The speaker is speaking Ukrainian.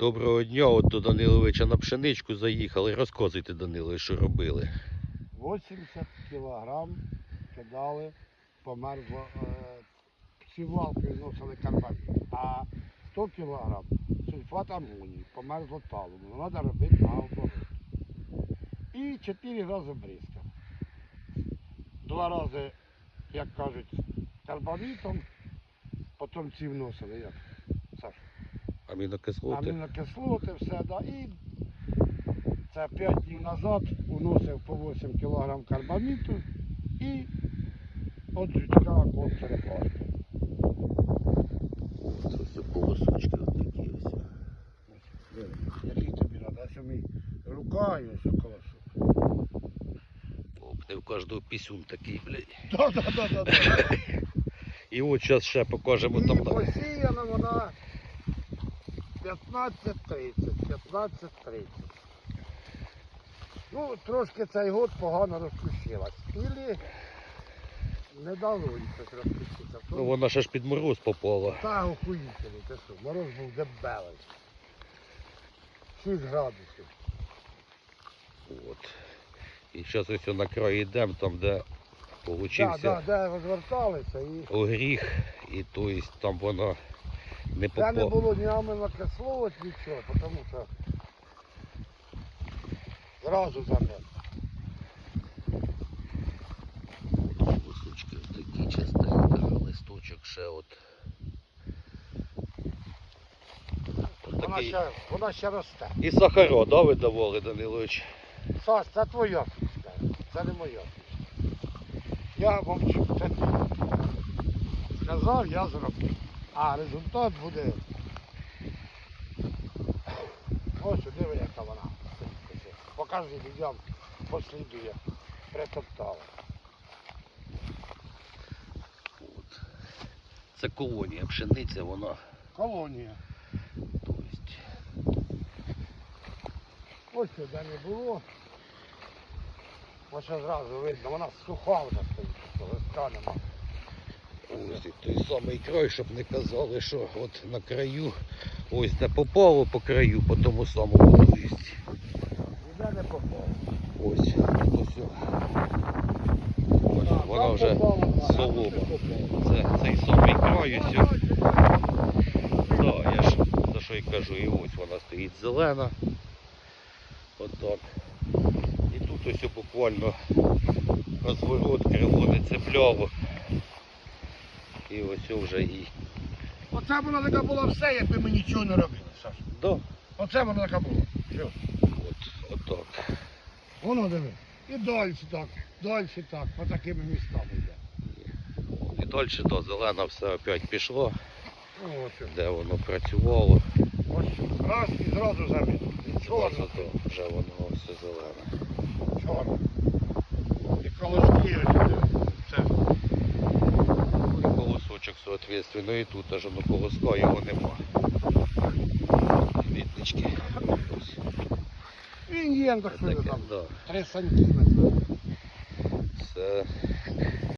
Доброго дня, от до Даниловича на пшеничку заїхали. Розказуйте, Данилович, що робили. 80 кілограм кидали, померзло. Е, сівалкою зносили карбамід, а 100 кілограм сульфат амонії, померзло талому. Треба робити на оборот. І 4 рази бризкав. Два рази, як кажуть, карбамітом, потім ці вносили. Як? Амінокислоти. амінокислоти, все, да. І це 5 днів назад уносив по 8 кг карбаміту і от жучка кот черепашки. Ось ось полосочки такі ось. Який тобі треба? Ось мій рука і ось колосок. Оп, в кожного пісюн такий, блядь. Так, так, так, так. І от зараз ще покажемо там. посіяна вона 15-30, 15-30. Ну, трошки цей год погано розпустилась. Ілі не дало їй щось розпуститися. Ну вона ще ж під мороз попала. Та охуїтелі, ти що, мороз був дебелий. 6 градусів. От. І зараз ось на край йдемо, там де Так, получився да, де розверталися і огріх, і то есть, там вона не це не було ні аминокислот, нічого, тому що зразу за ним. Кусочки такі частенько, листочок ще от. Вона ще, вона ще росте. І сахаро, да, ви давали, Данилович? Саш, це твоя фішка, це не моя фішка. Я мовчу, це ти. Сказав, я зроблю. А результат буде. Ось диви, яка вона. Покажи людям, послідує, притоптала. От. Це колонія пшениця, вона. Колонія. То есть, Ось сюди не було. Ось одразу видно, вона суха вже стоїть, листка нема. Ось і той самий край, щоб не казали, що от на краю, ось де попало по краю, по тому самому то. Ніде не попало. Ось, ось. о. Ось вона вже солома. Це цей самий край ось. Да, я ж за що й кажу, і ось вона стоїть зелена. Отак. І тут ось буквально розворот, крило не цепляло. І ось вже і. Оце вона така була все, якби ми нічого не робили, Саш. Да, Оце вона така була. Все. от, отак. Воно диви. І далі так, далі так, по такими містами йде. І далі до зелена все опять пішло, Ну, ось. де воно працювало. Ось раз і зразу замітив. Зразу то вже воно все зелене. чорно. І колоски ось диви. Це. І колосочок, соответственно, і тут аж воно колоска його нема. Вітнички. Він є, так там. да. 3 сантиметри. Все